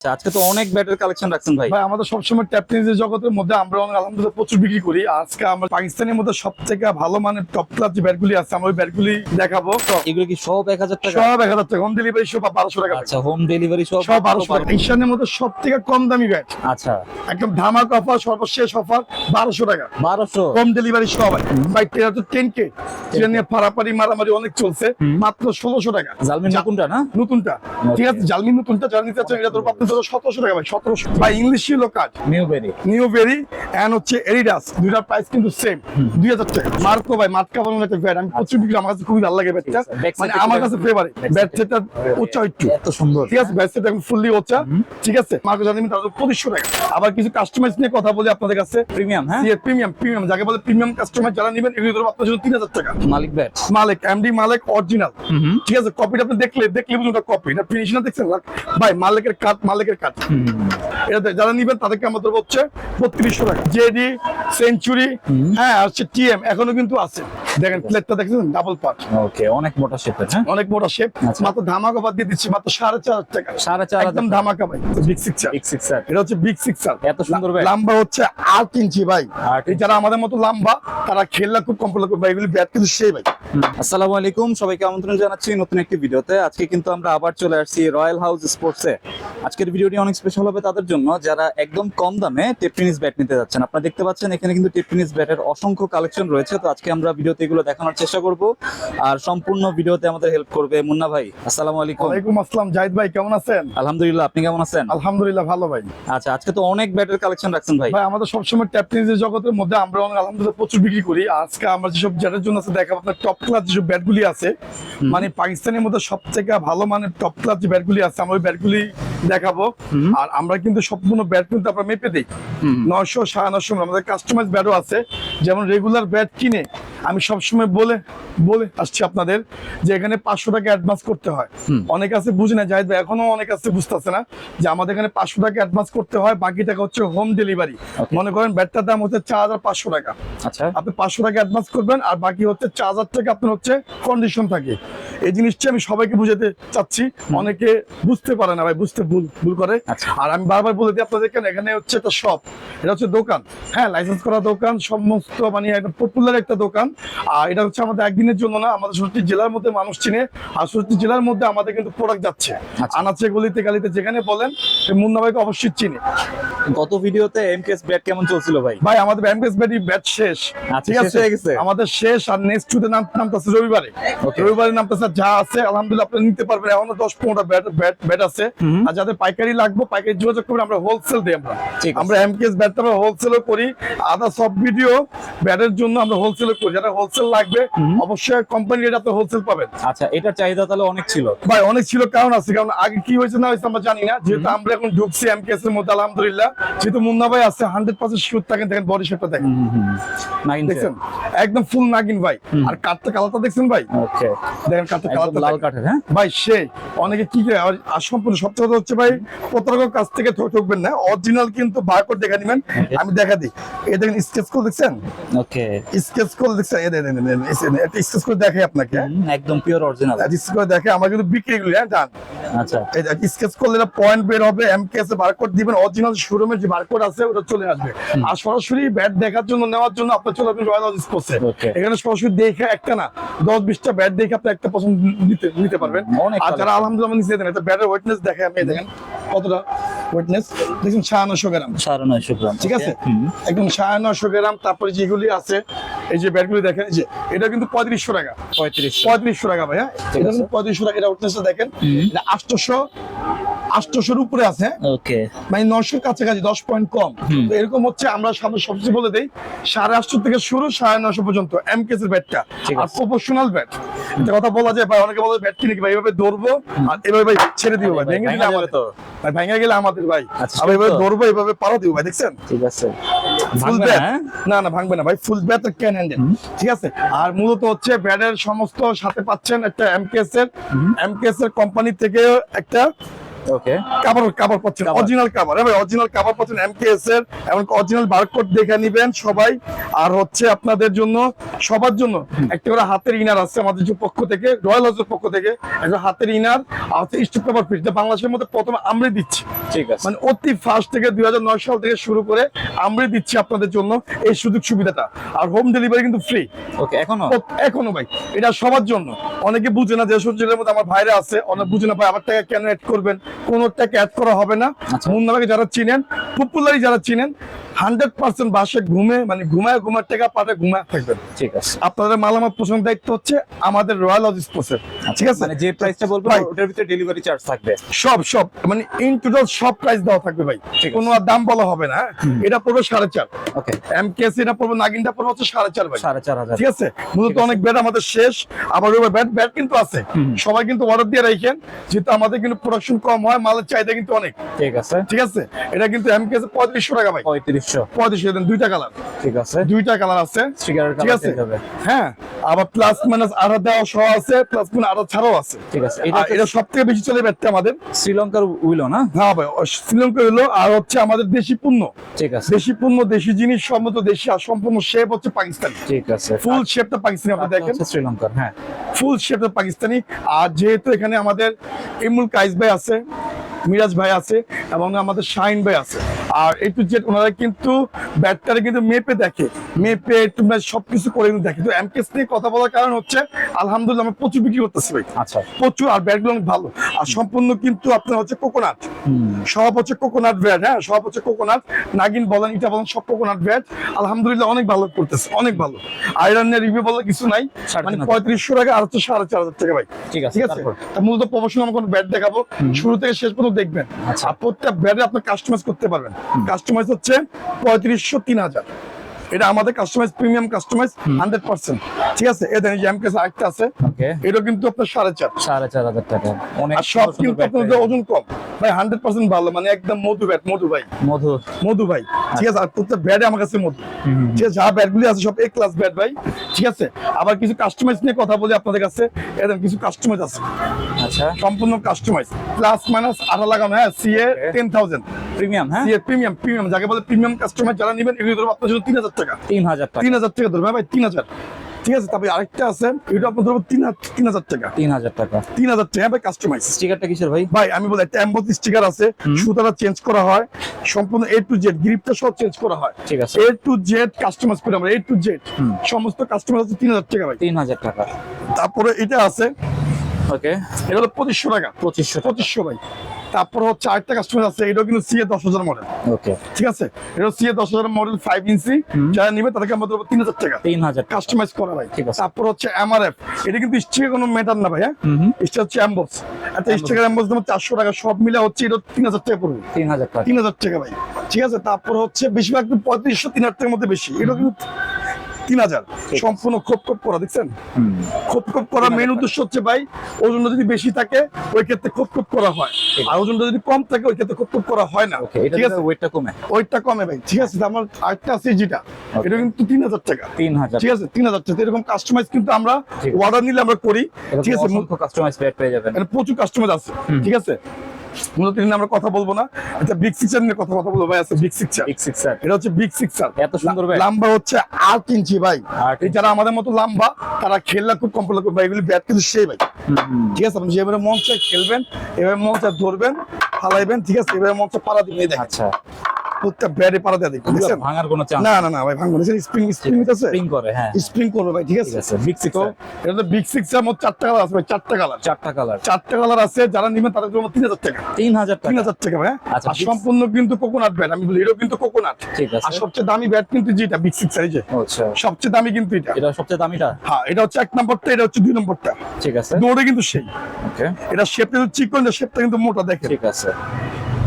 আচ্ছা, আজকে তো অনেক ব্যাটের কালেকশন রাখছেন ভাই। ভাই আমাদের সবসময় জগতের মধ্যে আমরা অনেক আলহামদুলিল্লাহ প্রচুর বিক্রি করি। আজকে আমরা পাকিস্তানের মধ্যে সব থেকে ভালো মানের টপ ক্লাস যে ব্যাটগুলি আছে আমরা ওই ব্যাটগুলি দেখাবো। এগুলো কি সব এক হাজার টাকা? সব এক হাজার টাকা। হোম ডেলিভারি সব বারোশো টাকা। আচ্ছা হোম ডেলিভারি সব সব বারোশো টাকা। ঈশানের মধ্যে সব থেকে কম দামি ব্যাট আচ্ছা। একদম ধামাক অফার সর্বশেষ অফার বারোশো টাকা। বারোশো? হোম ডেলিভারি সব। ভাই এটা তো টেন কে সেটা নিয়ে পারাপারি মারামারি অনেক চলছে। মাত্র ষোলোশো টাকা। জালমিন নতুনটা না? নতুনটা। ঠিক আছে জালমি নতুনটা নিতে এটা তোর সতেরোশো টাকা ভাই সতেরোশো। ভাই ইংলিশ কাজ। এন্ড হচ্ছে এরিডাস দুইটার প্রাইস কিন্তু সেম দুই হাজার টাকা। মার্কো ভাই মার্কা বানানো একটা ব্যাট আমি প্রচুর বিক্রি আমার কাছে খুবই ভালো লাগে ব্যাটটা মানে আমার কাছে। Favourite bat side। সেটা উচ্চা একটু। এত সুন্দর। ঠিক আছে ব্যাট সেট এখন ফুললি উচ্চা। ঠিক আছে মার্কো জানি পঁচিশশো টাকা। আবার কিছু কাস্টমাইজ নিয়ে কথা বলি আপনাদের কাছে। প্রিমিয়াম হ্যাঁ? প্রিমিয়াম প্রিমিয়াম যাকে বলে প্রিমিয়াম কাস্টমার যারা নেবেন এগুলো ধরো আপনার জন্য তিন হাজার টাকা। Malik bat. Malik MD Malik original ঠিক আছে কপিটা আপনি দেখলে দেখলে বুঝুন কপি এটা ফিনিশিং দেখছেন? ভাই মালিকের কাট মালিকের কাট এটা যারা নিবেন তাদেরকে আমাদের হচ্ছে বত্রিশশো টাকা। জেডি সেঞ্চুরি হ্যাঁ হচ্ছে টিএম এখনও কিন্তু আছে। দেখেন প্লেটটা দেখছেন? ডাবল পার্ট ওকে অনেক মোটা শেপের হ্যাঁ? অনেক মোটা শেপ আচ্ছা। মাত্র ধামাকা বাদ দিয়ে দিচ্ছি মাত্র সাড়ে চার টাকা। সাড়ে চার একদম ধামাকা ভাই বিগ সিক্সার বিগ সিক্সার এটা হচ্ছে বিগ সিক্সার এত সুন্দর ব্যাট লম্বা হচ্ছে আট ইঞ্চি ভাই। এই যারা আমাদের মতো লম্বা তারা খেললে খুব কমফোর্ট করবে ভাই। এগুলি ব্যাট কিন্তু সেই ভাই। আসসালামু আলাইকুম সবাইকে আমন্ত্রণ জানাচ্ছি নতুন একটি ভিডিওতে আজকে কিন্তু আমরা আবার চলে আসছি রয়্যাল হাউস স্পোর্টসে আজকের ভিডিওটি অনেক স্পেশাল হবে তাদের জন্য। যারা একদম কম দামে টেপটেনিস ব্যাট নিতে যাচ্ছেন। আপনারা দেখতে পাচ্ছেন এখানে কিন্তু টেপটেনিস ব্যাটের অসংখ্য কালেকশন রয়েছে। তো আজকে আমরা ভিডিওতে এগুলো দেখানোর চেষ্টা করব। আর সম্পূর্ণ ভিডিওতে আমাদের হেল্প করবে মুন্না ভাই। আসসালামু আলাইকুম। ওয়ালাইকুম আসসালাম। জাহিদ ভাই কেমন আছেন? আলহামদুলিল্লাহ আপনি কেমন আছেন? আলহামদুলিল্লাহ ভালো ভাই। আচ্ছা আজকে তো অনেক ব্যাটের কালেকশন রাখছেন ভাই। ভাই আমাদের সবসময় ট্যাপ টেনিসের জগতের মধ্যে আমরা অনেক আলহামদুলিল্লাহ প্রচুর বিক্রি করি। আজকে আমরা যেসব ব্যাটের জন্য আছে দেখাবো আপনার টপ ক্লাস যেসব ব্যাটগুলি আছে। মানে পাকিস্তানের মধ্যে সব থেকে ভালো মানের টপ ক্লাস যে ব্যাটগুলি আছে আমরা ওই ব্যাটগুলি দেখাবো। আর আমরা কিন্তু সম্পূর্ণ ব্যাট কিন্তু আমরা মেপে দিই। নয়শো সাড়ে নশো আমাদের কাস্টমাইজ ব্যাটও আছে। যেমন রেগুলার ব্যাট কিনে আমি সবসময় বলে বলে আসছি আপনাদের যে এখানে পাঁচশো টাকা অ্যাডভান্স করতে হয়। অনেক আছে বুঝে না জাহিদ ভাই? এখনও অনেক আছে বুঝতেছে না যে আমাদের এখানে পাঁচশো টাকা অ্যাডভান্স করতে হয় বাকি টাকা হচ্ছে হোম ডেলিভারি মনে করেন ব্যাটটার দাম হচ্ছে চার হাজার পাঁচশো টাকা। আচ্ছা। আপনি পাঁচশো টাকা অ্যাডভান্স করবেন আর বাকি হচ্ছে চার হাজার টাকা আপনার হচ্ছে কন্ডিশন থাকে। এই জিনিসটা আমি সবাইকে বুঝাতে চাচ্ছি। অনেকে বুঝতে পারে না ভাই বুঝতে ভুল ভুল করে। আচ্ছা। আর আমি বারবার বলে দিই আপনাদের কেন? এখানে হচ্ছে একটা শপ এটা হচ্ছে দোকান। হ্যাঁ লাইসেন্স করা দোকান সমস্ত মানে একটা পপুলার একটা দোকান। আর এটা হচ্ছে আমাদের একদিনের জন্য না আমাদের ষষ্ঠী জেলার মধ্যে মানুষ চিনে। আর ষষ্ঠী জেলার মধ্যে আমাদের কিন্তু প্রোডাক্ট যাচ্ছে। আচ্ছা। আনাচে গলিতে গালিতে যেখানে বলেন মুন্না ভাইকে অবশ্যই চিনে। গত ভিডিওতে এমকেএস ব্যাট কেমন চলছিল ভাই? ভাই আমাদের ব্যাংকেস ব্যাটি ব্যাচ শেষ। আচ্ছা, ঠিক আছে? হয়ে গেছে? আমাদের শেষ আর নেক্সট টুতে নাম নামতেছে রবিবারে. রবিবারে নামতেছে যা আছে আলহামদুলিল্লাহ আপনি নিতে পারবেন। এখনও দশ পনেরোটা ব্যাট ব্যাট ব্যাট আছে। আর যাদের পাইকারি লাগবে পাইকারি যোগাযোগ করবেন আমরা হোলসেল দিই আমরা। আমরা এমকেএস ব্যাট আমরা হোলসেলও করি আদা সব ভিডিও ব্যাটের জন্য আমরা হোলসেল করি। যারা হোলসেল লাগবে অবশ্যই কোম্পানি রেট আপনি হোলসেল পাবেন। আচ্ছা এটার চাহিদা তাহলে অনেক ছিল? ভাই অনেক ছিল কারণ আছে কারণ আগে কি হয়েছে না হয়েছে আমরা জানি না। যেহেতু আমরা এখন ঢুকছি এমকেএস এর মধ্যে আলহামদুলিল্লাহ। যেহেতু মুন্না ভাই আছে হান্ড্রেড পার্সেন্ট শিওর থাকেন দেখেন বডি শেপটা দেখেন। নাইন দেখছেন? একদম ফুল নাগিন ভাই। আর কাঠটা কালারটা দেখছেন ভাই? ওকে দেখেন কাঠটা কালারটা লাল কাঠের হ্যাঁ? ভাই সে অনেকে কি করে আর সম্পূর্ণ সবচেয়ে কথা হচ্ছে ভাই প্রতারকের কাছ থেকে ঠকবেন না অরিজিনাল কিন্তু বারকোড দেখা নিবেন আমি দেখা দিই। এই দেখেন স্কেচ করে দেখছেন? ওকে স্কেচ করে দেখছেন? এই দেখেন একটা স্কেচ করে দেখাই আপনাকে। একদম পিওর অরিজিনাল স্কেচ করে দেখে আমার কিন্তু বিক্রি এগুলি হ্যাঁ জান? আচ্ছা। এই স্কেচ করলে পয়েন্ট বের হবে এমকেএস এ বারকোড দিবেন অরিজিনাল শোরুমের যে বারকোড আছে ওটা চলে আসবে। আর সরাসরি ব্যাট দেখার জন্য নেওয়ার জন্য আপনি চলে আসবেন রয়্যাল স্পোর্টসে এখানে সরাসরি দেখে একটা না দশ বিশটা ব্যাট দেখে আপনি একটা পছন্দ নিতে নিতে পারবেন। আর যারা। আলহামদুলিল্লাহ নিচে দেন এটা ব্যাটের ওয়েটনেস দেখে আপনি দেখেন। কতটা ওয়েটনেস দেখুন সাড়ে নশো গ্রাম। সাড়ে নশো গ্রাম ঠিক আছে? একদম সাড়ে নশো গ্রাম তারপরে যেগুলি আছে এই যে ব্যাটগুলি দেখেন এই যে এটা কিন্তু পঁয়ত্রিশশো টাকা। পঁয়ত্রিশ পঁয়ত্রিশশো টাকা ভাই হ্যাঁ? এটা কিন্তু পঁয়ত্রিশশো টাকা এটা উঠতেছে দেখেন আটশোশো আটশোশোর উপরে আছে? ওকে। মানে নশোর কাছাকাছি দশ পয়েন্ট কম। তো এরকম হচ্ছে আমরা সামনে সবচেয়ে বলে দেই সাড়ে আটশো থেকে শুরু সাড়ে নশো পর্যন্ত এম কেসের ব্যাটটা। আর প্রফেশনাল ব্যাট কথা বলা যায় ভাই অনেকে বলে ব্যাট কিনে কি ভাই এভাবে দৌড়বো আর এভাবে ভাই ছেড়ে দিব ভাই ভেঙে দিলে আমাদের তো। ভাই ভেঙে গেলে আমাদের ভাই। আচ্ছা, আবার এভাবে। দৌড়বো এভাবে পারো দিব ভাই দেখছেন? ঠিক আছে। Full bat? না না ভাঙবে না ভাই ফুল ব্যাট ক্যান হ্যান্ডেল ঠিক আছে? আর মূলত হচ্ছে ব্যাটের সমস্ত সাথে পাচ্ছেন একটা এমকেএস এর এমকেএস এর কোম্পানি থেকে একটা ওকে কাভার কাভার পাচ্ছেন। অরিজিনাল কাভার অরিজিনাল কাভার পাচ্ছেন এমকেএস এর অরিজিনাল বারকোড দেখে নিবেন সবাই। আর হচ্ছে আপনাদের জন্য সবার জন্য একটা করে হাতের ইনার আছে আমাদের যে পক্ষ থেকে রয়্যাল হাউসের পক্ষ থেকে। একটা হাতের ইনার আর হচ্ছে পিস বাংলাদেশের মধ্যে প্রথমে আমরা দিচ্ছি। ঠিক আছে। মানে অতি ফার্স্ট থেকে দুই সাল থেকে শুরু করে আমরা দিচ্ছি আপনাদের জন্য এই সুযোগ সুবিধাটা। আর হোম ডেলিভারি কিন্তু ফ্রি ওকে এখনও? এখনও ভাই। এটা সবার জন্য। অনেকে বুঝে না যে সূর্যের মধ্যে আমার ভাইরা আছে অনেক বুঝে না ভাই আমার টাকা কেন অ্যাড করবেন? কোন ট্যাগ অ্যাড করা হবে না। মুন্দাবাকে মুন্নাকে যারা চিনেন পপুলারি যারা চিনেন হান্ড্রেড পার্সেন্ট বাসে ঘুমে মানে ঘুমায় ঘুমার টাকা পাঠে ঘুমায় থাকবেন। ঠিক আছে। আপনাদের মালামাল পোষণ দায়িত্ব হচ্ছে আমাদের রয়্যাল হাউস স্পোর্টসের ঠিক আছে? মানে যে প্রাইসটা বলব ওটার ভিতরে ডেলিভারি চার্জ থাকবে। সব সব মানে ইন টোটাল সব প্রাইস দেওয়া থাকবে ভাই। কোনো আর দাম বলা হবে না হ্যাঁ? এটা পড়বে সাড়ে চার। ওকে এটা পড়বে নাগিনটা পড়বে হচ্ছে সাড়ে চার ভাই। সাড়ে চার হাজার। ঠিক আছে? মূলত অনেক ব্যাট আমাদের শেষ আবার ওই ব্যাট ব্যাট কিন্তু আছে। সবাই কিন্তু অর্ডার দিয়ে রাখেন যেহেতু আমাদের কিন্তু প্রোডাকশন কম হয় মালের চাহিদা কিন্তু অনেক। ঠিক আছে। ঠিক আছে? এটা কিন্তু এমকেএস পঁয়ত্রিশশো টাকা ভাই। পঁয়ত্রিশশো পঁয়ত্রিশশো দেন দুইটা কালার। ঠিক আছে। দুইটা কালার আছে। ঠিক আছে? হ্যাঁ আবার প্লাস মাইনাস আধা দেওয়া সহ আছে প্লাস আধা ছাড়াও আছে। ঠিক আছে এটা এটা সব থেকে বেশি চলে ব্যাটটা আমাদের। শ্রীলঙ্কার উইলো না? হ্যাঁ ভাই ও শ্রীলঙ্কা হলো আর হচ্ছে আমাদের দেশি পণ্য। ঠিক আছে। দেশি পণ্য দেশি জিনিস সম্মত দেশি আর সম্পূর্ণ শেপ হচ্ছে পাকিস্তানি। ঠিক আছে। ফুল শেপটা পাকিস্তানি আপনি আপনি দেখেন। শ্রীলঙ্কার হ্যাঁ। ফুল শেপটা পাকিস্তানি। আর যেহেতু এখানে আমাদের ইমুল কাইস ভাই আছে মিরাজ ভাই আছে এবং আমাদের শাহিন ভাই আছে। আর এই টু জেড ওনারা কিন্তু ব্যাটটারে কিন্তু মেপে দেখে। সবকিছু করে কিন্তু দেখে। তো এমকেস নিয়ে কথা বলার কারণ হচ্ছে আলহামদুলিল্লাহ আমরা প্রচুর বিক্রি করতেছি ভাই। আচ্ছা। প্রচুর আর ব্যাটগুলো ভালো। আর সম্পূর্ণ কিন্তু আপনার হচ্ছে কোকোনাট সব হচ্ছে কোকোনাট ব্যাট হ্যাঁ? সব হচ্ছে কোকোনাট নাগিন বলেন এটা বলেন সব কোকোনাট ব্যাট আলহামদুলিল্লাহ অনেক ভালো করতেছে অনেক ভালো। আয়রনের রিভিউ বলার কিছু নাই। মানে পঁয়ত্রিশশো টাকা আর হচ্ছে সাড়ে চার হাজার টাকা ভাই। ঠিক আছে ঠিক আছে? মূলত প্রফেশনাল কোনো ব্যাট দেখাবো। শুরু থেকে শেষ পর্যন্ত দেখবেন। আচ্ছা। আর প্রত্যেক ব্যাটে আপনি কাস্টমাইজ করতে পারবেন। কাস্টমাইজ হচ্ছে পঁয়ত্রিশশো তিন হাজার। এটা আমাদের customize premium customize hundred percent ঠিক আছে? এমকেস আরেকটা আছে। এটা কিন্তু আপনার সাড়ে চার। সাড়ে চার হাজার টাকা। আর সব কিন্তু আপনাদের ওজন কম। ভাই হান্ড্রেড পার্সেন্ট ভালো মানে একদম মধু ব্যাট মধু ভাই। মধু। মধু ভাই। ঠিক আছে? আর প্রত্যেক ব্যাটে আমার কাছে মধু। ঠিক আছে? যা ব্যাটগুলি আছে সব এ ক্লাস ব্যাট ভাই। ঠিক আছে? আবার কিছু কাস্টমাইজ নিয়ে কথা বলি আপনাদের কাছে। এরকম কিছু কাস্টমাইজ আছে। আচ্ছা। সম্পূর্ণ কাস্টমাইজ প্লাস মাইনাস আঠা লাগানো হ্যাঁ? সিএ. টেন থাউজেন্ড প্রিমিয়াম হ্যাঁ? সিএ প্রিমিয়াম প্রিমিয়াম যাকে বলে প্রিমিয়াম কাস্টমার যারা নেবেন এগুলো ধরবো আপনার জন্য তিন হাজার টাকা। তিন হাজার তিন হাজার টাকা ধরবে হ্যাঁ ভাই তিন হাজার। ঠিক আছে তারপরে আরেকটা আছে এটা আপনার ধরবো তিন তিন হাজার টাকা। তিন হাজার টাকা। তিন হাজার টাকা হ্যাঁ ভাই কাস্টমাইজ স্টিকারটা কিসের ভাই? ভাই আমি বলি একটা এম্বস স্টিকার আছে সুতাটা চেঞ্জ করা হয় সম্পূর্ণ এ টু জেড গ্রিপটা সব চেঞ্জ করা হয়। ঠিক আছে। এ টু জেড কাস্টমাইজ করে আমরা এ টু জেড সমস্ত কাস্টমার আছে তিন হাজার টাকা ভাই। তিন হাজার টাকা। তারপরে এটা আছে ওকে। এটা হলো পঁচিশশো টাকা। পঁচিশশো পঁচিশশো ভাই। তারপর হচ্ছে আরেকটা কাস্টমার আছে এটাও কিন্তু সিএ দশ হাজার মডেল ওকে। ঠিক আছে? এটা সিএ দশ হাজার মডেল ফাইভ ইঞ্চি যারা নিবে তাদেরকে আমরা দেবো তিন হাজার টাকা। তিন হাজার কাস্টমাইজ করা ভাই। ঠিক আছে। তারপর হচ্ছে এমআরএফ এটা কিন্তু স্টিকে কোনো মেটার না ভাই হ্যাঁ? এটা হচ্ছে অ্যাম্বস স্টিকার অ্যাম্বস দাম চারশো টাকা। সব মিলে হচ্ছে এটা তিন হাজার টাকা পড়বে। তিন হাজার টাকা। তিন হাজার টাকা ভাই। ঠিক আছে? তারপর হচ্ছে বেশিরভাগ পঁয়ত্রিশশো তিন হাজার টাকার মধ্যে বেশি। এটা কিন্তু তিন হাজার। সম্পূর্ণ খোপ খোপ করা দেখছেন? খোপ খোপ করা মেন উদ্দেশ্য হচ্ছে ভাই ওজনটা যদি বেশি থাকে ওই ক্ষেত্রে খোপ খোপ করা হয়। আর ওজনটা যদি কম থাকে ওই ক্ষেত্রে খোপ খোপ করা হয় না। ঠিক আছে? ওয়েটটা কমে। কমে ভাই। ঠিক আছে আমার আরেকটা আছে যেটা। এটা কিন্তু তিন হাজার টাকা। তিন হাজার। ঠিক আছে তিন হাজার টাকা। এরকম কাস্টমাইজ কিন্তু আমরা অর্ডার নিলে আমরা করি। ঠিক আছে অসংখ্য কাস্টমাইজ পেয়ে যাবেন। প্রচুর কাস্টমার আছে। ঠিক আছে? মূলত নিয়ে আমরা কথা বলব না। এটা বিগ সিক্সার নিয়ে কথা কথা বলব। ভাই আছে বিগ সিক্সার বিগ সিক্সার এটা হচ্ছে বিগ সিক্সার এত সুন্দর ভাই। লম্বা হচ্ছে আট ইঞ্চি ভাই। এই যারা আমাদের মতো লম্বা তারা খেললে খুব কমফোর্টেবল করবে এগুলি ব্যাট কিন্তু সেই ভাই। ঠিক আছে আপনি যেভাবে মন চায় খেলবেন এভাবে মন চায় ধরবেন ফালাইবেন ঠিক আছে এভাবে মন চায় পাড়া দিবেন। আচ্ছা। প্রত্যেক ব্যাটে পাড়া দিয়ে দেখবেন দেখছেন? ভাঙার কোনো চান্স না না না ভাই ভাঙবো না। স্প্রিং স্প্রিং আছে স্প্রিং করে হ্যাঁ। স্প্রিং করবে ভাই ঠিক আছে? আছে বিগ সিক্স এটা তো বিগ সিক্স এর চারটা কালার আছে ভাই চারটা কালার চারটা কালার চারটা কালার আছে যারা নিবেন তাদের জন্য তিন হাজার টাকা। তিন হাজার তিন টাকা হাজার টাকা ভাই আচ্ছা, আর সম্পূর্ণ কিন্তু কোকোনাট ব্যাট আমি বলি এটাও কিন্তু কোকোনাট ঠিক আর আছে সবচেয়ে দামি ব্যাট কিন্তু যেটা বিগ সিক্স এই যে। আচ্ছা। সবচেয়ে দামি কিন্তু এটা। এটা সবচেয়ে দামিটা? হ্যাঁ এটা হচ্ছে এক নম্বরটা এটা হচ্ছে দুই নম্বরটা। ঠিক আছে। দৌড়ে কিন্তু সেই। ওকে এটা শেপটা কিন্তু চিকন শেপটা কিন্তু মোটা দেখেন। ঠিক আছে।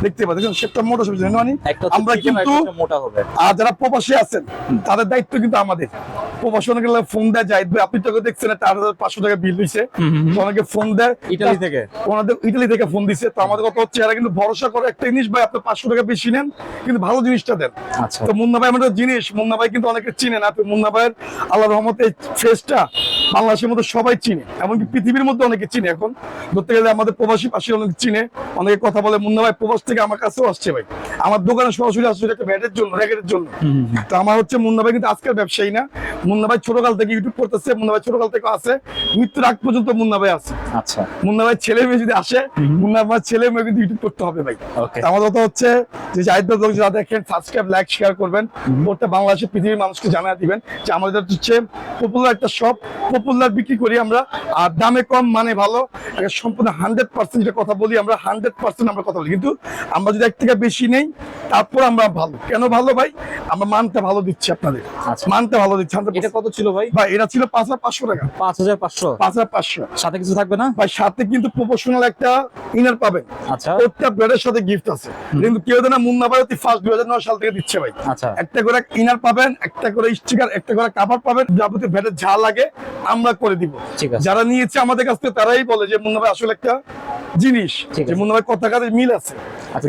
দেখতে পাচ্ছেন। শেপটা মোটা সবচেয়ে মানে? আমরা কিন্তু মোটা হবে। আর যারা প্রবাসী আছেন তাদের দায়িত্ব কিন্তু আমাদের। প্রবাসনে গেলে ফোন দেয় যাই আপনি তো দেখছেন চার হাজার পাঁচশো টাকা বিল অনেকে ফোন দেয়। ইটালি থেকে। ওনাদের ইটালি থেকে ফোন তো আমাদের কথা হচ্ছে এরা কিন্তু ভরসা করে একটা জিনিস ভাই আপনি পাঁচশো টাকা বেশি নেন কিন্তু ভালো জিনিসটা দেন। আচ্ছা। তো মুন্না ভাই আমাদের জিনিস মুন্না ভাই কিন্তু অনেকে চিনে না মুন্না ভাইয়ের আল্লাহ রহমতে ফেসটা বাংলাদেশের মধ্যে সবাই চিনে এমনকি পৃথিবীর মধ্যে অনেকে চিনে এখন। ধরতে গেলে আমাদের প্রবাসী পাশে অনেকে চিনে অনেকে কথা বলে মুন্না ভাই প্রবাস থেকে আমার কাছেও আসছে ভাই। আমার দোকানে সরাসরি আসছে একটা ব্যাটের জন্য র্যাকেটের জন্য। তো আমার হচ্ছে মুন্না ভাই কিন্তু আজকের ব্যবসায়ী না। মুন্না ভাই ছোটকাল থেকে ইউটিউব করতেছে মুন্না ভাই ছোটকাল থেকে আছে মৃত্যুর আগ পর্যন্ত মুন্না ভাই আছে। আচ্ছা। মুন্না ভাই ছেলে মেয়ে যদি আসে মুন্না ভাই ছেলে মেয়ে কিন্তু ইউটিউব করতে হবে ভাই। আমার কথা হচ্ছে যে জাহিদ ব্লগ যারা দেখেন সাবস্ক্রাইব লাইক শেয়ার করবেন। করতে বাংলাদেশের পৃথিবীর মানুষকে জানিয়ে দিবেন যে আমাদের হচ্ছে পপুলার একটা শপ পপুলার বিক্রি করি আমরা। আর দামে কম মানে ভালো। সম্পূর্ণ হান্ড্রেড পার্সেন্ট যেটা কথা বলি আমরা হান্ড্রেড পার্সেন্ট আমরা কথা বলি। কিন্তু আমরা যদি এক থেকে বেশি নেই তারপর আমরা ভালো। কেন ভালো ভাই? আমরা মানটা ভালো দিচ্ছি আপনাদের। আচ্ছা। মানটা ভালো দিচ্ছি। এটা কত ছিল ভাই? ভাই এটা ছিল পাঁচ হাজার পাঁচশো টাকা। পাঁচ হাজার পাঁচশো? পাঁচ হাজার পাঁচশো। সাথে কিছু থাকবে না? ভাই সাথে কিন্তু প্রফেশনাল একটা ইনার পাবেন। আচ্ছা। প্রত্যেকটা ব্যাটের সাথে গিফট আছে। কিন্তু কেউ যেন মুন্না ভাই অতি ফার্স্ট দুই হাজার নয় সাল থেকে দিচ্ছে ভাই। আচ্ছা। একটা করে ইনার পাবেন একটা করে স্টিকার একটা করে কাভার পাবেন যাবতীয় ব্যাটের যা লাগে আমরা করে দিব। ঠিক আছে। যারা নিয়েছে আমাদের কাছ থেকে তারাই বলে যে মুন্না ভাই আসলে একটা জিনিস। যে মুন্না ভাই কথা কাজে মিল আছে।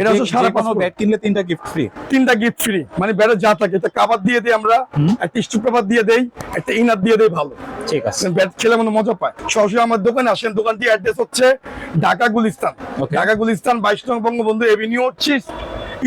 এটা হচ্ছে সাড়ে পাঁচ কোনো ব্যাট কিনলে তিনটা গিফট ফ্রি তিনটা গিফট ফ্রি মানে যা থাকে কাবার দিয়ে দিই আমরা একটা পেপার দিয়ে দেই একটা ইনার দিয়ে দেই ভালো। ঠিক আছে। ব্যাট খেলে মানে মজা পায়। সরাসরি আমার দোকানে আসেন দোকানটি অ্যাড্রেস হচ্ছে ঢাকা গুলিস্তান। ঢাকা গুলিস্তান বাইশ নং বঙ্গবন্ধু এভিনিউ হচ্ছে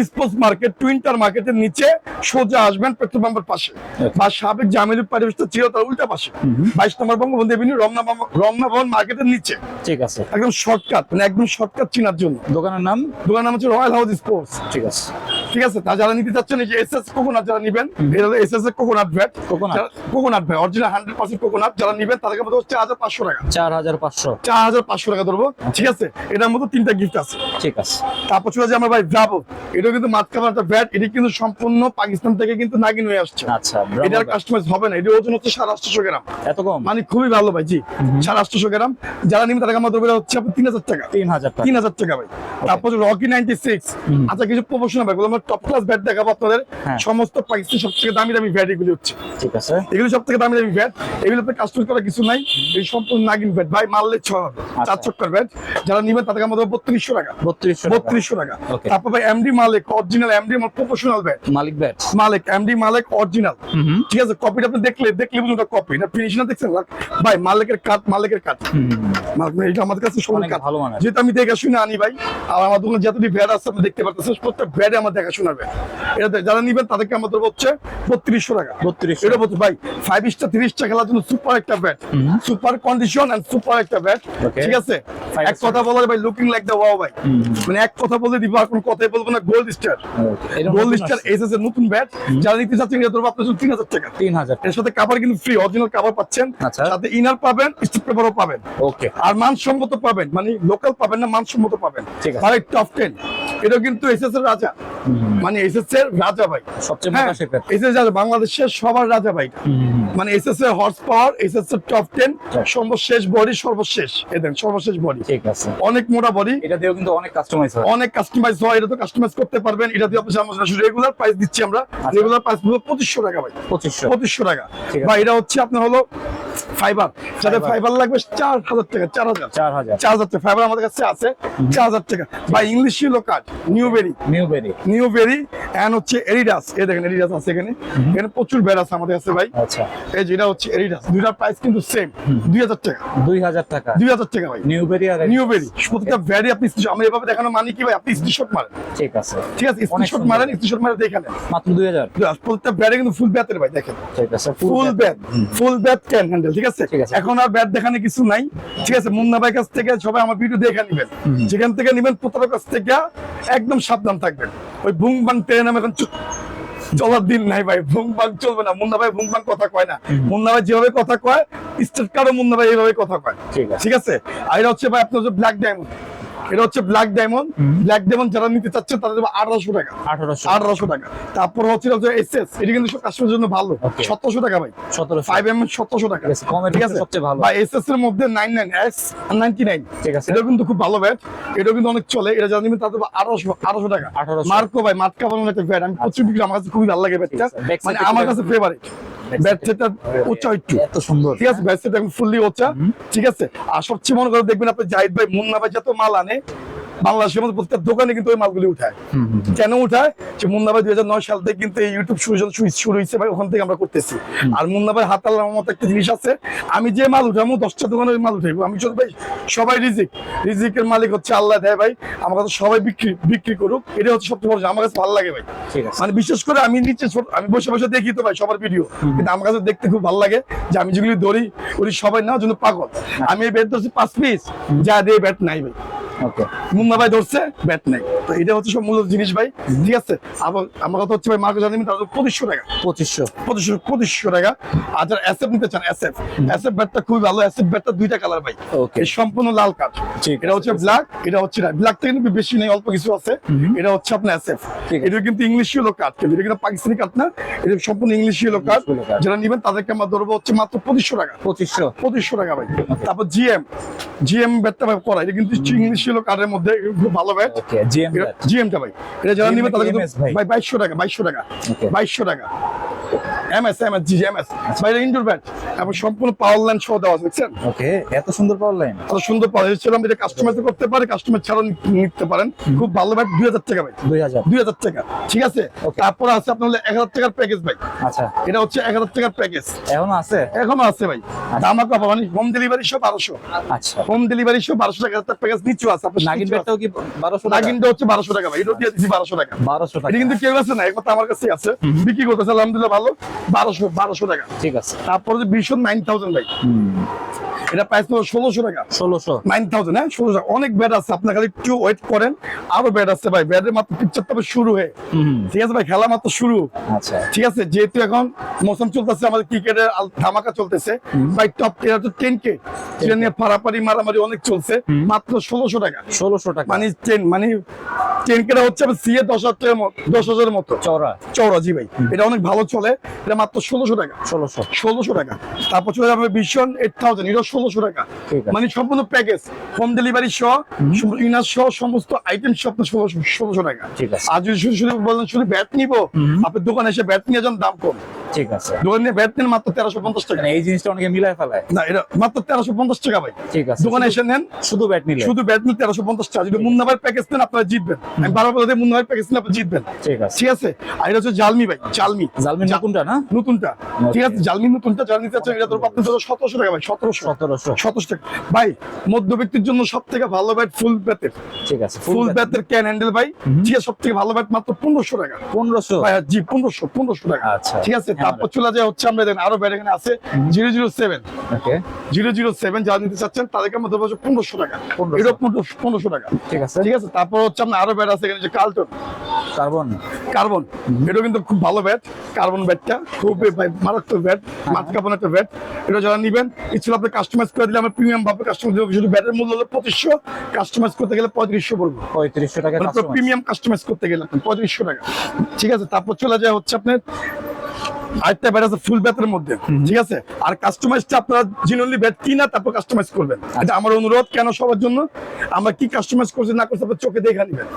স্পোর্টস মার্কেট টুইন্টার মার্কেটের নিচে সোজা আসবেন পেট্রোল পাম্পের পাশে। বা সাবেক জামিল পরিবেশটা ছিল তার উল্টা পাশে। বাইশ নম্বর বঙ্গবন্ধু এভিনিউ রমনা ভবন- রমনা ভবন মার্কেটের নিচে। ঠিক আছে। একদম শর্টকাট মানে একদম শর্টকাট চেনার জন্য। দোকানের নাম? দোকানের নাম হচ্ছে রয়্যাল হাউস স্পোর্টস ঠিক আছে। ঠিক আছে তা যারা নিতে চাচ্ছেন এই যে এস এস কোকোনাট যারা নিবেন এটা S coconut bat? Coconut bat original hundred percent coconut যারা নিবেন মধ্যে হচ্ছে হাজার পাঁচশো টাকা। চার হাজার পাঁচশো। চার হাজার পাঁচশো টাকা ধরবো। ঠিক আছে এটার মধ্যে তিনটা গিফট আছে। ঠিক আছে। তারপর চলে যে আমরা ভাই এটা কিন্তু মাঝখানে একটা ব্যাট এটি কিন্তু সম্পূর্ণ পাকিস্তান থেকে কিন্তু নাগিন হয়ে আসছে। আচ্ছা এটার কাস্টমাইজ হবে না এটা ওজন হচ্ছে সাড়ে আটশো গ্রাম। এত কম? মানে খুবই ভালো ভাই জি সাড়ে আটশো গ্রাম। যারা নিবেন তাদের আমার ধরবে হচ্ছে তিন হাজার টাকা। তিন হাজার টাকা। তিন হাজার টাকা ভাই। তারপর রকি নাইনটি সিক্স আচ্ছা কিছু প্রফেশনাল ব্যাগ আমরা টপ ক্লাস ব্যাট দেখাবো আপনাদের। হ্যাঁ। সমস্ত পাকিস্তান সব থেকে দামি দামি ব্যাট এগুলি হচ্ছে। ঠিক আছে। এগুলো সব থেকে দামি দামি ব্যাট এগুলো কাস্টমাইজ করা কিছু নাই। এই সম্পূর্ণ নাগিন ব্যাট ভাই মারলে ছ হবে। আচ্ছা। চার চক্কর ব্যাট যারা নিবেন তাদেরকে আমাদের বত্রিশশো টাকা। বত্রিশশো বত্রিশশো টাকা। তারপর ভাই MD Malik original MD professional bat Malik bat Malik MD Malik original ঠিক আছে কপিটা আপনি দেখলে দেখলে বুঝুন ওটা কপি না ফিনিশিং দেখছেন? ভাই মালিকের কাট মালিকের কাট মালিক এটা আমাদের কাছে অনেক কাট ভালো মানের। যেহেতু আমি দেখে শুনে আনি ভাই আর আমার দোকানে যতটি ভ্যাট আছে আপনি দেখতে পাচ্ছেন প্রত্যেক ভ্যাটে আমার দেখা শোনা ভ্যাট এটা যারা নিবেন তাদেরকে আমাদের হচ্ছে বত্রিশশো টাকা। বত্রিশশো। এটা বলতে ভাই ফাইভ স্টার স্টার খেলার জন্য সুপার একটা bat super condition and super একটা ব্যাট ঠিক আছে? এক কথা বলার ভাই লুকিং লাইক দ্য ওয়াও ভাই। মানে এক কথা বলে দিব আর কোনো কথাই বলব না gold star gold star SS এর নতুন ব্যাট যারা নিতে চাচ্ছেন এটা ধরবো আপনার তিন হাজার টাকা। তিন হাজার। এর সাথে কাভার কিন্তু ফ্রি অরিজিনাল কাভার পাচ্ছেন। আচ্ছা। সাথে ইনার পাবেন স্টিক পেপারও পাবেন। ওকে আর মানসম্মত পাবেন মানে লোকাল পাবেন না মানসম্মত পাবেন। ঠিক আছে। আর টপ টেন এটা কিন্তু এসএস এর রাজা। মানে এসএস এর রাজা ভাই। সবচেয়ে হ্যাঁ এসএস রাজা বাংলাদেশের সবার রাজা ভাই। মানে এসএস এর হর্স পাওয়ার এসএস এর টপ টেন সর্বশেষ বডি সর্বশেষ এদের সর্বশেষ বডি ঠিক আছে। অনেক মোটা বডি এটা দিয়েও কিন্তু অনেক কাস্টমাইজ হয়। অনেক কাস্টমাইজ হয় এটা তো কাস্টমাইজ করতে পারবেন। এটা দিয়ে আপনার রেগুলার প্রাইস দিচ্ছি আমরা। আচ্ছা। রেগুলার প্রাইস হলো পঁচিশশো টাকা ভাই। পঁচিশশো। পঁচিশশো টাকা। ঠিক আছে। বা এটা হচ্ছে আপনার হলো ফাইবার যাদের ফাইবার লাগবে চার হাজার টাকা চার হাজার। চার হাজার। চার হাজার টাকা। ফাইবার আমাদের কাছে আছে চার হাজার টাকা। বা English willow card Newbery Newbery and হচ্ছে এরিডাস এই দেখেন এরিডাস আছে এখানে। এখানে প্রচুর আছে আমাদের কাছে ভাই। আচ্ছা। এই যেটা হচ্ছে এরিডাস দুইটার প্রাইস কিন্তু সেম দুই হাজার টাকা। দুই হাজার টাকা। দুই হাজার টাকা ভাই। নিউ বেরি আর নিউ বেরি প্রত্যেকটা ভ্যারি আপনি আমরা এভাবে দেখানো মানে কি ভাই? আপনি স্ক্রিনশট মারেন। ঠিক আছে। ঠিক আছে স্ক্রিনশট মারেন স্ক্রিনশট মারে দেখে নেন। মাত্র দুই হাজার। প্রত্যেকটা ব্যাটে কিন্তু ফুল ব্যাটের ভাই দেখেন। ঠিক আছে full bat full bat can handle ঠিক আছে? ঠিক আছে। এখন আর ব্যাট দেখানে কিছু নাই। ঠিক আছে মুন্না ভাই কাছ থেকে সবাই আমার ভিডিও দেখে নেবেন। যেখান থেকে নেবেন প্রত্যেকের কাছ থেকে একদম সাবধান থাকবেন। ওই বুং বাং ট্রেন আমি এখন চলার দিন নাই ভাই ভুং বাং চলবে না। মুন্না ভাই ভুং বাং কথা কয় না। মুন্না ভাই যেভাবে কথা কয় স্টেট কারও মুন্না ভাই এইভাবে কথা কয়। ঠিক আছে। আর হচ্ছে ভাই আপনার ব্ল্যাক ডায়মন্ড এটা হচ্ছে ব্ল্যাক ডায়মন্ড ব্ল্যাক ডায়মন্ড যারা নিতে চাচ্ছেন তাদের আঠারোশো টাকা। আঠারোশো। টাকা। তারপর হচ্ছে এসএস এটা কিন্তু কাস্টমারের জন্য ভালো। সতেরোশো টাকা ভাই। ফাইভ এম সতেরোশো টাকা। ঠিক আছে, সবচেয়ে ভালো। বা এসএস এর মধ্যে nine nine X ninety nine ঠিক আছে। এটা কিন্তু খুব ভালো ব্যাট এটা কিন্তু অনেক চলে। এটা জানি তাদের আঠারোশো আঠারোশো টাকা। 1800 মার্কো ভাই মার্কা বানানো একটা ব্যাট আমি প্রচুর বিক্রি আমার কাছে খুবই ভালো লাগে ব্যাটটা মানে আমার কাছে ফেভারিট ব্যাট সেটটা উচ্চা একটু। এত সুন্দর। ঠিক আছে ব্যাটসেট এখন ফুললি উচ্চা ঠিক আছে? আর সবচেয়ে মনে করে দেখবেন আপনি জাহিদ ভাই মুন্না ভাই যত মাল আনে বাংলাদেশের মধ্যে প্রত্যেক দোকানে কিন্তু ওই মালগুলি উঠায়। কেন উঠায়? যে দুই হাজার নয় সাল থেকে কিন্তু এই ইউটিউব শুরু হয়েছে ভাই ওখান থেকে আমরা করতেছি। আর মতো একটা জিনিস আছে আমি যে মাল উঠাবো দশটা দোকানে মাল উঠাইবো। আমি চল ভাই সবাই রিজিক। রিজিকের মালিক হচ্ছে আল্লাহ দেয় ভাই আমার কাছে সবাই বিক্রি বিক্রি করুক এটা হচ্ছে সবচেয়ে বড় আমার কাছে ভালো লাগে ভাই। মানে বিশেষ করে আমি নিচে ছোট- আমি বসে বসে দেখি তো ভাই সবার ভিডিও। কিন্তু আমার কাছে দেখতে খুব ভালো লাগে যে আমি যেগুলি ধরি ওই সবাই নেওয়ার জন্য পাগল। আমি এই ব্যাট ধরছি পাঁচ পিস যা দিয়ে ব্যাট নাই ভাই। ওকে। মুন্না ভাই ধরছে ব্যাট নাই। তো এটা হচ্ছে সব মূল জিনিস ভাই। ঠিক আছে? আবার আমার কথা হচ্ছে ভাই মার্কেট জানি তার পঁচিশশো টাকা। পঁচিশশো। পঁচিশশো পঁচিশশো টাকা। আর যারা এসএফ নিতে চান এসএফ এসএফ ব্যাটটা খুবই ভালো। এসএফ ব্যাটটা দুইটা কালার ভাই. এই সম্পূর্ণ লাল কাঠ ঠিক এটা হচ্ছে ব্ল্যাক এটা হচ্ছে ব্ল্যাকটা কিন্তু বেশি নেই অল্প কিছু আছে। এটা হচ্ছে আপনার এসএফ। এটা কিন্তু ইংলিশ ইয়েলো কাঠ কিন্তু এটা কিন্তু পাকিস্তানি কাঠ না। এটা সম্পূর্ণ ইংলিশ ইয়েলো কাঠ যারা নিবেন তাদেরকে আমরা ধরবো হচ্ছে মাত্র পঁচিশশো টাকা। পঁচিশশো। পঁচিশশো টাকা ভাই। তারপর জিএম জিএম ব্যাটটা ভাই করা। এটা কিন্তু ইংলিশ ইয়েলো মধ্যে খুব ভালো ব্যাট। জিএমটা ভাই। এটা যারা নিবে তাদের ভাই? বাইশশো টাকা বাইশশো টাকা। বাইশশো টাকা। এমএস এমএস জি এমএস ভাই ইনডোর ব্যাট। এবং সম্পূর্ণ পাওয়ার লাইন সহ দেওয়া আছে ওকে এত সুন্দর পাওয়ার লাইন কত সুন্দর পাওয়া ছিলাম এটা কাস্টমাইজ করতে পারে কাস্টমার ছাড়াও নিতে পারেন। খুব ভালো ব্যাট দুই হাজার টাকা ভাই। দুই হাজার। দুই হাজার টাকা ঠিক আছে? তারপর আছে আপনার এক হাজার টাকার প্যাকেজ ভাই। আচ্ছা। এটা হচ্ছে এক হাজার টাকার প্যাকেজ এখনও আছে? এখনও আছে ভাই। দাম কম মানে হোম ডেলিভারি সব বারোশো। আচ্ছা। হোম ডেলিভারি সব বারোশো টাকা প্যাকেজ নিচু আছে নাগিন ব্যাটটাও কি বারোশো টাকা? নাগিনটা হচ্ছে বারোশো টাকা ভাই এটা দিয়ে দিচ্ছি বারোশো টাকা। বারোশো টাকা। কিন্তু কেউ আছে না এই আমার কাছে আছে। বিক্রি করতেছে আলহামদুলিল্লাহ ভালো। বারোশো বারোশো টাকা। ঠিক আছে। তারপরে যে বিশো নাইন ভাই। এটা প্রাইস পড়বে ষোলোশো টাকা। ষোলোশো। নাইন থাউজেন্ড হ্যাঁ ষোলো টাকা অনেক ব্যাট আছে আপনার খালি একটু ওয়েট করেন আরও ব্যাট আছে ভাই। ব্যাটের মাত্র তবে শুরু হয়ে। ঠিক আছে ভাই খেলা মাত্র শুরু। আচ্ছা। ঠিক আছে যেহেতু এখন মৌসুম চলতেছে আমাদের ক্রিকেটের ধামাকা চলতেছে। ভাই টপ প্লেয়ার তো টেন কে সেটা নিয়ে পারাপারি মারামারি অনেক চলছে। মাত্র ষোলোশো টাকা ষোলোশো টাকা। মানে টেন মানে টেন কেটা হচ্ছে সিএ দশ হাজার টাকার দশ হাজারের মতো। চওড়া। চৌরা জি ভাই। এটা অনেক ভালো চলে। এটা মাত্র ষোলোশো টাকা। ষোলোশো। ষোলোশো টাকা। তারপর চলে যাবে ভীষণ এইট থাউজেন্ড এটা ষোলোশো টাকা। মানে সম্পূর্ণ প্যাকেজ হোম ডেলিভারি সহ ইনার সহ সমস্ত আইটেম সহ আপনার ষোলোশো ষোলোশো টাকা। আর যদি শুধু শুধু বলেন শুধু ব্যাট নিবো আপনার দোকানে এসে ব্যাট নিয়ে যান দাম কম। ঠিক আছে। দোকানে ব্যাট নেন মাত্র তেরোশো পঞ্চাশ টাকা। এই জিনিসটা অনেকে মিলাই ফেলায়। না এটা মাত্র তেরোশো পঞ্চাশ টাকা ভাই। ঠিক আছে। দোকানে এসে নেন শুধু ব্যাট নিলে। শুধু ব্যাট নিলে তেরোশো পঞ্চাশ টাকা। যদি মুন্নাভাই প্যাকেজ নেন আপনারা জিতবেন। আমি বারবার বলে মুন্নাভাই প্যাকেজ নেন আপনি জিতবেন। ঠিক আছে। ঠিক আছে? আর এটা হচ্ছে জালমি ভাই জালমি জালমিন জা- না? নতুনটা। ঠিক আছে জালমি নতুনটা জালমি আছে এটা তোর আপনার সতেরোশো টাকা ভাই সতেরোশো। সতেরোশো। সতেরোশো টাকা। ভাই মধ্য জন্য সব থেকে ভালো ব্যাট ফুল ব্যাটের ঠিক আছে ফুল ব্যাটের ক্যান হ্যান্ডেল ভাই। ঠিক আছে সব থেকে ভালো ব্যাট মাত্র পনেরোশো টাকা। পনেরোশো? জি পনেরোশো পনেরোশো টাকা। আচ্ছা। ঠিক আছে? তারপর চলে যায় হচ্ছে আমরা দেখেন আরও ব্যাট এখানে আছে zero zero seven. Zero zero seven যারা নিতে চাচ্ছেন তাদেরকে আমরা দেবো পনেরোশো টাকা। 1500 এটা পনেরোশো টাকা। ঠিক আছে। ঠিক আছে তারপর হচ্ছে আপনার আরও ব্যাট আছে এখানে যে কার্লটন কার্বন? কার্বন। এটা কিন্তু খুব ভালো ব্যাট। কার্বন ব্যাটটা খুব মারাত্মক ব্যাট হ্যাঁ। মাছ কাপন একটা ব্যাট। এটা যারা নিবেন ইচ্ছুক আপনি কাস্টমাইজ করে দিলে আমরা প্রিমিয়াম ভাবে কাস্টমাইজ দেবো। শুধু ব্যাটের মূল্য হলো পঁচিশশো। কাস্টমাইজ করতে গেলে পঁয়ত্রিশশো পড়বে। পঁয়ত্রিশশো টাকা মানে প্রিমিয়াম কাস্টমাইজ করতে গেলে পঁয়ত্রিশশো টাকা। ঠিক আছে তারপর চলে যায় হচ্ছে আপনার আরেকটা ব্যাট আছে ফুল ব্যাটের মধ্যে ঠিক আছে? আর কাস্টমাইজটা আপনারা ব্যাট কিনা তারপর কাস্টমাইজ করবেন। এটা আমার অনুরোধ কেন সবার জন্য? আমরা কি কাস্টমাইজ করছি না করছি আপনার চোখে দেখা নিবেন।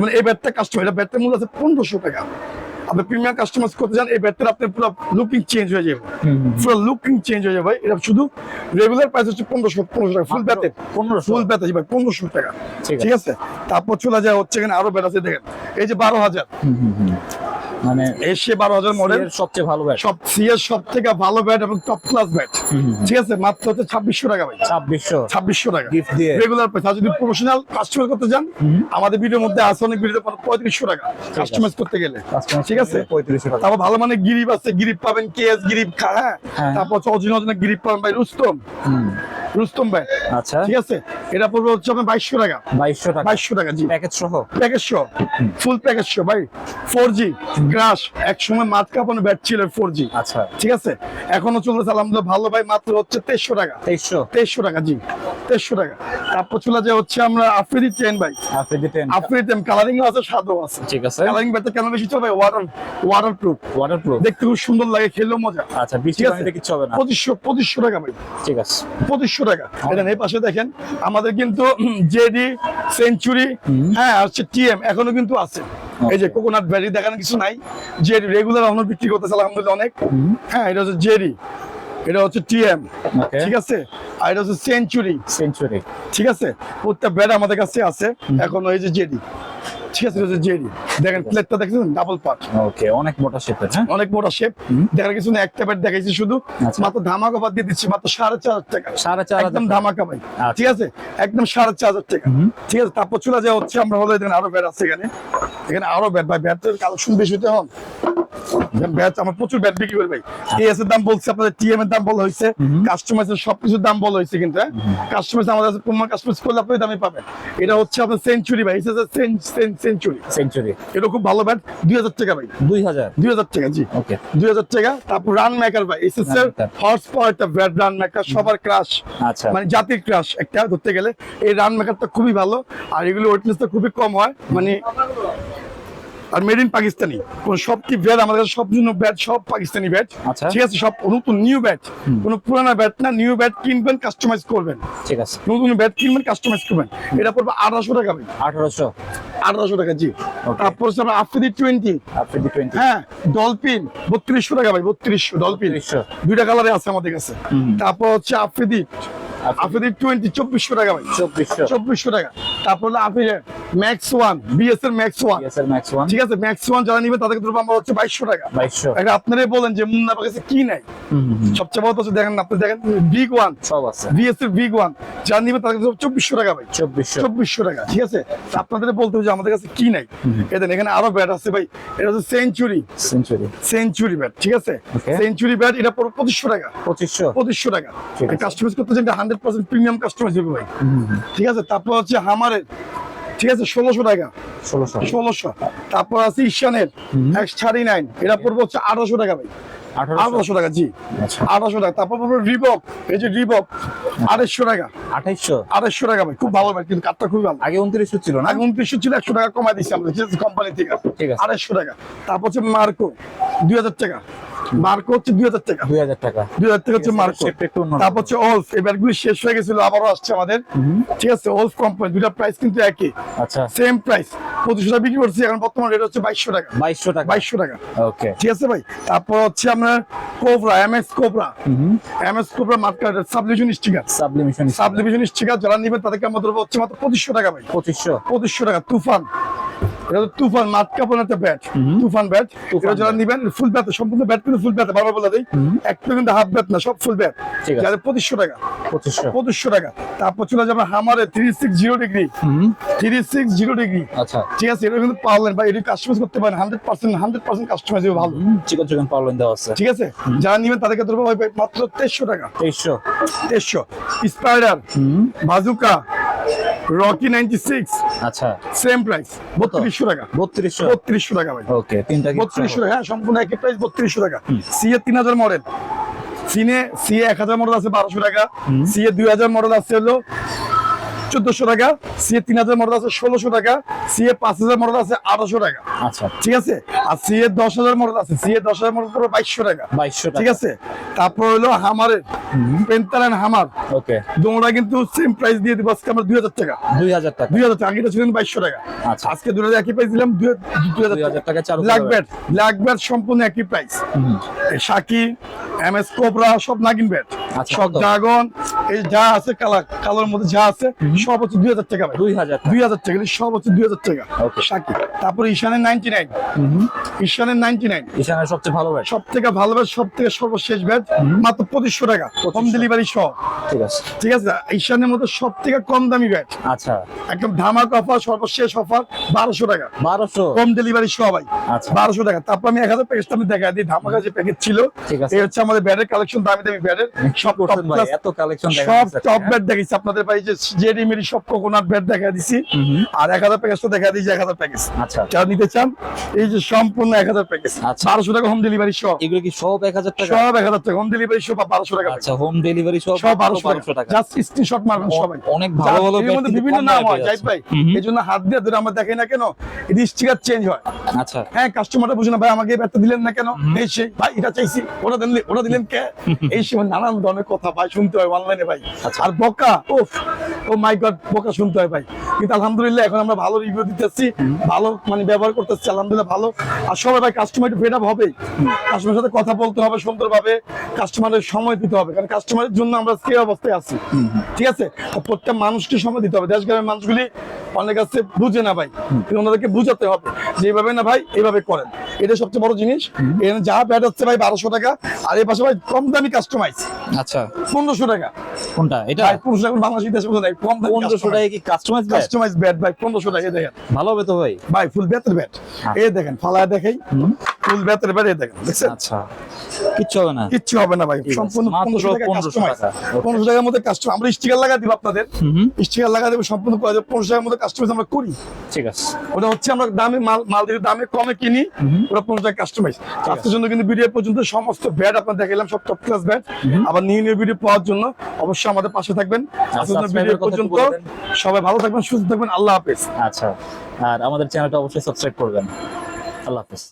মানে এই ব্যাটটা এটা ব্যাটের মূল্য আছে পনেরোশো টাকা। আপনি কাস্টমাইজ করতে যান এই ব্যাটটা আপনার পুরো লুকিং চেঞ্জ হয়ে যাবে। পুরো লুকিং চেঞ্জ হয়ে যাবে এটা শুধু রেগুলার প্রাইস হচ্ছে পনেরোশো পনেরোশো টাকা ফুল ব্যাটের 1500 ফুল ব্যাট ভাই পনেরোশো টাকা। ঠিক আছে। তারপর চলে যায় হচ্ছে এখানে আরও ব্যাট আছে দেখেন। এই যে বারো হাজার। মানে এসে বারো হাজার মডেল সবচেয়ে ভালো ব্যাট সব সিএস সব থেকে ভালো ব্যাট এবং টপ ক্লাস ব্যাট ঠিক আছে মাত্র হচ্ছে ছাব্বিশশো টাকা ভাই। ছাব্বিশশো। ছাব্বিশশো টাকা। Gift দিয়ে। রেগুলার পয়সা যদি প্রফেশনাল কাস্টমার করতে যান আমাদের ভিডিওর মধ্যে আছে অনেক ভিডিও পঁয়ত্রিশশো টাকা। কাস্টমাইজ করতে গেলে। ঠিক আছে? পঁয়ত্রিশশো টাকা। তারপর ভালো মানে গিরিপ আছে। গিরিপ পাবেন কেএস গিরিপ হ্যাঁ। হ্যাঁ। তারপর হচ্ছে অরিজিনাল অরিজিনাল গিরিপ পাবেন ভাই রুস্তম। রুস্তম ভাই। আচ্ছা। ঠিক আছে? এটা পড়বে হচ্ছে আপনার বাইশশো টাকা। বাইশশো টাকা। বাইশশো টাকা জি। প্যাকেজ সহ? প্যাকেজ শো ফুল প্যাকেজ শো ভাই। ফোর জি ক্রাশ এক সময় মাছ কাপানো ব্যাট ছিল ফোর জি আচ্ছা। ঠিক আছে? এখনও চলতেছে আলহামদুলিল্লাহ ভালো ভাই মাত্র হচ্ছে তেইশশো টাকা। তেইশশো? তেইশশো টাকা জি। তেইশশো টাকা। তারপর চলে যায় হচ্ছে আমরা আফ্রিদি টেন ভাই। Afridi ten Afridi ten colouring আছে স্বাদও আছে। ঠিক আছে। কালারিং ব্যাটটা কেন বেশি চলবে water waterproof waterproof দেখতে খুব সুন্দর লাগে খেলেও মজা। আচ্ছা আছে? পানিতে কিচ্ছু হবে না। পঁচিশশো পঁচিশশো টাকা ভাই। ঠিক আছে। পঁচিশশো টাকা। এটা এই পাশে দেখেন আমাদের কিন্তু জেডি সেঞ্চুরি হ্যাঁ হচ্ছে টিএম এখনও কিন্তু আছে। এই যে কোকোনাট ভ্যারি দেখানো কিছু নাই। জেরি রেগুলার আমরা বিক্রি করতে করতেছে আলহামদুলিল্লাহ অনেক। হ্যাঁ এটা হচ্ছে জেরি এটা হচ্ছে টিএম ঠিক আছে? আর এটা হচ্ছে সেঞ্চুরি সেঞ্চুরি ঠিক আছে? প্রত্যেক ব্যাট আমাদের কাছে আছে। এখন ওই যে জেডি ঠিক আছে হচ্ছে জেডি দেখেন প্লেটটা দেখছেন? ডাবল পার্ট ওকে অনেক মোটা শেপের হ্যাঁ? অনেক শেপ দেখার কিছু না একটা দেখাইছি শুধু। আচ্ছা। মাত্র ধামাকা বাদ দিয়ে দিচ্ছি মাত্র সাড়ে চার হাজার টাকা। সাড়ে চার একদম ধামাকা ভাই আচ্ছা। ঠিক আছে? একদম সাড়ে চার হাজার টাকা। ঠিক আছে তারপর চলে যাওয়া হচ্ছে আমরা হলো এখানে আরও ব্যাট আছে এখানে। এখানে আরও ব্যাট ভাই ব্যাটের কালেকশন বেশি হতে হন ব্যাট আমার প্রচুর ব্যাট বিক্রি করে ভাই। এএস এর দাম বলছে আপনাদের টিএম এর দাম বলা হয়েছে। কাস্টমাইজের সবকিছুর দাম বলা হয়েছে কিন্তু হ্যাঁ? কাস্টমাইজ আমাদের কাছে প্রমাণ কাস্টমাইজ করলে আপনি দামে পাবেন। এটা হচ্ছে আপনার সেঞ্চুরি ভাই। Century century. এটা খুব ভালো ব্যাট। দুই হাজার টাকা ভাই। দুই হাজার। দুই হাজার টাকা জি। ওকে। দুই হাজার টাকা তারপর রান মেকার ভাই। এস এস এর। হর্স পাওয়ার একটা ব্যাট রান মেকার সবার ক্রাশ আচ্ছা। মানে জাতির ক্রাশ একটা ধরতে গেলে। এই রান মেকারটা খুবই ভালো। আর এগুলো ওয়েটনেসটা খুবই কম হয়। মানে আর মেড ইন পাকিস্তানি কোন সব কি ব্যাট আমাদের কাছে সব জন্য ব্যাট সব পাকিস্তানি ব্যাট আচ্ছা। ঠিক আছে সব নতুন নিউ ব্যাট কোনো পুরানা ব্যাট না নিউ ব্যাট কিনবেন কাস্টমাইজ করবেন। ঠিক আছে। নতুন ব্যাট কিনবেন কাস্টমাইজ করবেন। এটা পড়বে আঠারোশো টাকা আঠারোশো। আঠারোশো টাকা জি। তারপর হচ্ছে আপনার আফ্রিদি টোয়েন্টি আপনি দি টোয়েন্টি হ্যাঁ ডলফিন বত্রিশশো টাকা ভাই বত্রিশশো ডলফিন 3200 দুইটা কালারে আছে আমাদের কাছে। তারপর হচ্ছে আফ্রিদি আফ্রিদি। আফ্রিদি টোয়েন্টি চব্বিশশো টাকা ভাই চব্বিশশো। চব্বিশশো টাকা। তারপর হলো আপনি ম্যাক্স ওয়ান বিএস এর ম্যাক্স ওয়ান ম্যাক্স ওয়ান ঠিক আছে ম্যাক্স ওয়ান যারা নিবে তাদেরকে আমরা হচ্ছে বাইশশো টাকা। বাইশশো। এটা আপনারাই বলেন যে মুন্না আমার কাছে কি নাই। সবচেয়ে বড় হচ্ছে দেখেন আপনি দেখেন বিগ ওয়ান সব আছে। বিএস এর বিগ ওয়ান যারা নিবে তাদেরকে ধরবো চব্বিশশো টাকা ভাই। চব্বিশশো। চব্বিশশো টাকা ঠিক আছে? আপনাদের বলতে হবে যে আমাদের কাছে কি নাই। এদের এখানে আরও ব্যাট আছে ভাই। এটা হচ্ছে সেঞ্চুরি সেঞ্চুরি সেঞ্চুরি ব্যাট ঠিক আছে? সেঞ্চুরি ব্যাট এটা পড়বে পঁচিশশো টাকা। পঁচিশশো। পঁচিশশো টাকা। কাস্টমাইজ করতে চাই হান্ড্রেড পার্সেন্ট প্রিমিয়াম কাস্টমাইজ হবে ভাই। ঠিক আছে? তারপর হচ্ছে হামারের ঠিক আছে ষোলোশো টাকা। ষোলোশো। তারপর আছে ঈশানের এক্স থার্টি নাইন এটা পড়বে হচ্ছে আঠারোশো টাকা ভাই। আঠারোশো? আঠারোশো টাকা জি। আচ্ছা। আঠারোশো টাকা। তারপর পড়বে রিবক এই যে রিবক আড়াইশো টাকা। আড়াইশো টাকা ভাই। খুব ভালো ভাই কিন্তু কাঠটা খুবই ভালো। আগে উনত্রিশশো ছিল না? আগে উনত্রিশশো ছিল একশো টাকা কমাই দিচ্ছি আমরা কোম্পানি থেকে। আড়াইশো টাকা। তারপর হচ্ছে মার্কো দুই হাজার টাকা। মার্কো হচ্ছে দুই হাজার টাকা। দুই হাজার টাকা। দুই হাজার টাকা হচ্ছে ঠিক আছে, মার্কো। তারপর হচ্ছে এই ব্যাটগুলি শেষ হয়ে গেছিল আবারও আসছে আমাদের। ঠিক আছে কোম্পানি দুটা প্রাইস কিন্তু একই। আচ্ছা। সেম প্রাইস পঁচিশশো টাকা বিক্রি করছি এখন বর্তমান রেট হচ্ছে বাইশশো টাকা। বাইশশো টাকা। বাইশশো টাকা। ওকে ঠিক আছে ভাই? তারপর হচ্ছে আপনার cobra M S cobra M S cobra marker sublimation sticker sublimation sublimation sticker যারা নিবেন তাদেরকে আমাদের হচ্ছে মাত্র পঁচিশশো টাকা ভাই। পঁচিশশো। পঁচিশশো টাকা তুফান। এটা হচ্ছে তুফান মাঠ কাপড় একটা ব্যাট তুফান ব্যাট এটা যারা। নিবেন ফুল ব্যাট সম্পূর্ণ ব্যাট কিন্তু ফুল ব্যাট বারবার বলে দেই একটা কিন্তু হাফ ব্যাট না সব ফুল আছে। যাদের পঁচিশশো টাকা। পঁচিশশো। টাকা। তারপর চলে যাবে হামারে three six zero degree three six zero degree আচ্ছা। ঠিক আছে এটা কিন্তু পারলেন বা এটা কাস্টমাইজ করতে পারেন hundred percent hundred percent customize ভালো। চিকন চিকন পাওয়ার দেওয়া আছে। ঠিক আছে? যারা নিবেন তাদেরকে ধরবো মাত্র তেইশশো টাকা। তেইশশো। তেইশশো। Spider bazooka Rocky ninety six আচ্ছা সেম প্রাইস বত্রিশশো টাকা। বত্রিশশো। বত্রিশশো টাকা ভাই। ওকে তিনটা gift বত্রিশশো সহ। টাকা হ্যাঁ সম্পূর্ণ একই প্রাইস বত্রিশশো টাকা। সি এ তিন হাজার মডেল সিনে সি এ এক হাজার মডেল আছে বারোশো টাকা। সি এ দুই হাজার মডেল আছে হলো চোদ্দশো টাকা সি এ তিন হাজার মডেল আছে ষোলোশো টাকা সি এ পাঁচ হাজার মডেল আছে আঠারোশো টাকা। আচ্ছা। ঠিক আছে? আর সি এ দশ হাজার মডেল আছে সি এ দশ হাজার মডেল পুরো বাইশশো টাকা। বাইশশো ঠিক আছে? তারপর হলো হামারের পেন্টালান হামার ওকে। দোমরা কিন্তু সেম প্রাইস দিয়ে দিব আজকে আমরা দুই হাজার টাকা। দুই হাজার টাকা। দুই হাজার টাকা আগেটা ছিলেন বাইশশো টাকা। আচ্ছা। আজকে দুই হাজার একই প্রাইস দিলাম দুই হাজার টাকা সম্পূর্ণ একই প্রাইস সাকি এম এস কোবরা সব নাগিন ব্যাট। সব ড্রাগন এই যা আছে কালার কালার মধ্যে যা আছে সব হচ্ছে দুই হাজার টাকা দুই হাজার দুই হাজার টাকা সব হচ্ছে দুই হাজার টাকা। Okay. সাকি তারপর ঈশানের নাইনটি নাইন ঈশানের নাইনটি নাইন ঈশানের সবচেয়ে ভালো ব্যাট। সব থেকে ভালো ব্যাট সব থেকে সর্বশেষ ব্যাট মাত্র পঁচিশশো টাকা। হোম ডেলিভারি সহ। ঠিক আছে। ঠিক আছে ঈশানের মধ্যে সব থেকে কম দামি ব্যাট। আচ্ছা। একদম ধামাক অফার সর্বশেষ অফার বারোশো টাকা। বারোশো? হোম ডেলিভারি সবাই আচ্ছা। বারোশো টাকা। তারপর আমি এক হাজার প্যাকেজ আমি দেখা দিই ধামাকা যে প্যাকেজ ছিল ঠিক আছে। এই হচ্ছে আমাদের ব্যাটের কালেকশন দামি দামি ব্যাটের। সব করছেন ভাই এত কালেকশন সব টপ ব্যাট দেখাইছি আপনাদের ভাই যে জেডি মেরি সব কোকোনাট ব্যাট দেখা দিছি। আর এক হাজার প্যাকেজটা দেখা দিয়েছি এক হাজার প্যাকেজ আচ্ছা। যারা নিতে চান এই যে সম্পূর্ণ এক হাজার প্যাকেজ আচ্ছা। বারোশো টাকা হোম ডেলিভারি সব এগুলো কি সব এক হাজার টাকা? সব এক হাজার টাকা। হোম ডেলিভারি সব বারোশো টাকা। আচ্ছা হোম ডেলিভারি সব সব বারোশো বারোশো টাকা। জাস্ট স্ক্রিনশট মারবেন সবাই। অনেক ভালো ভালো এর মধ্যে বিভিন্ন নাম হয় জাহিদ ভাই। হাত দিয়ে ধরে আমরা দেখি না কেন? এটি স্টিকার চেঞ্জ হয়। আচ্ছা। হ্যাঁ কাস্টমারটা বুঝে না ভাই আমাকে ব্যাটটা দিলেন না কেন? এই ভাই এটা চাইছি। ওটা দিলেন ওটা দিলেন কে? এই সময় নানান ধরনের কথা ভাই শুনতে হয় অনলাইনে ভাই। আচ্ছা। আর বকা ওফ ও মাই গড বকা শুনতে হয় ভাই। কিন্তু আলহামদুলিল্লাহ এখন আমরা ভালো রিভিউ দিতেছি ভালো মানে ব্যবহার করতেছি আলহামদুলিল্লাহ ভালো। আর সবাই ভাই কাস্টমার একটু ফেড হবেই কাস্টমারের সাথে কথা বলতে হবে সুন্দরভাবে কাস্টমারের সময় দিতে হবে। কারণ কাস্টমারের জন্য আমরা এই অবস্থায় আছি। ঠিক আছে? প্রত্যেক মানুষকে সময় দিতে হবে। দেশ গ্রামের মানুষগুলি অনেক কাছে বুঝে না ভাই। ওনাদেরকে বুঝাতে হবে যে এইভাবে না ভাই এইভাবে করেন। এটা সবচেয়ে বড় জিনিস। এখানে যা ব্যাট হচ্ছে ভাই বারোশো টাকা। আর এই পাশে ভাই কম দামি কাস্টমাইজ আচ্ছা। পনেরোশো টাকা। কোনটা? এটা? পনেরোশো টাকা বাংলাদেশ দেশে নাই কম পনেরোশো টাকা কি কাস্টমাইজ কাস্টমাইজ ব্যাট ভাই পনেরোশো টাকা দেখেন। ভালো হবে তো ভাই। ভাই ফুল ব্যাটের ব্যাট এই দেখেন ফালায় দেখাই। ফুল দেখেন দেখছেন আচ্ছা। কিচ্ছু হবে না। কিচ্ছু হবে না ভাই সম্পূর্ণ পনেরোশো টাকা 1500 কাস্টমাইজ টাকা। Okay. পনেরোশো টাকার মধ্যে আমরা স্টিকার লাগা দিব আপনাদের। স্টিকার লাগা দেবো সম্পূর্ণ করে পনেরোশো টাকার মধ্যে কাস্টমাইজ আমরা করি। ঠিক আছে। ওটা হচ্ছে আমরা দামে মাল মাল দিয়ে দামে কমে কিনি পনেরো টাকা কাস্টমাইজ আজকের জন্য কিন্তু ভিডিও পর্যন্ত সমস্ত ব্যাট আপনার দেখালাম সব টপ ক্লাস ব্যাট আবার নিউ নিউ ভিডিও পাওয়ার জন্য অবশ্যই আমাদের পাশে থাকবেন। ভিডিও কথা একটু পর্যন্ত সবাই ভালো থাকবেন সুস্থ থাকবেন। আল্লাহ হাফেজ। আচ্ছা। আর আমাদের চ্যানেলটা অবশ্যই সাবস্ক্রাইব করবেন। আল্লাহ হাফেজ।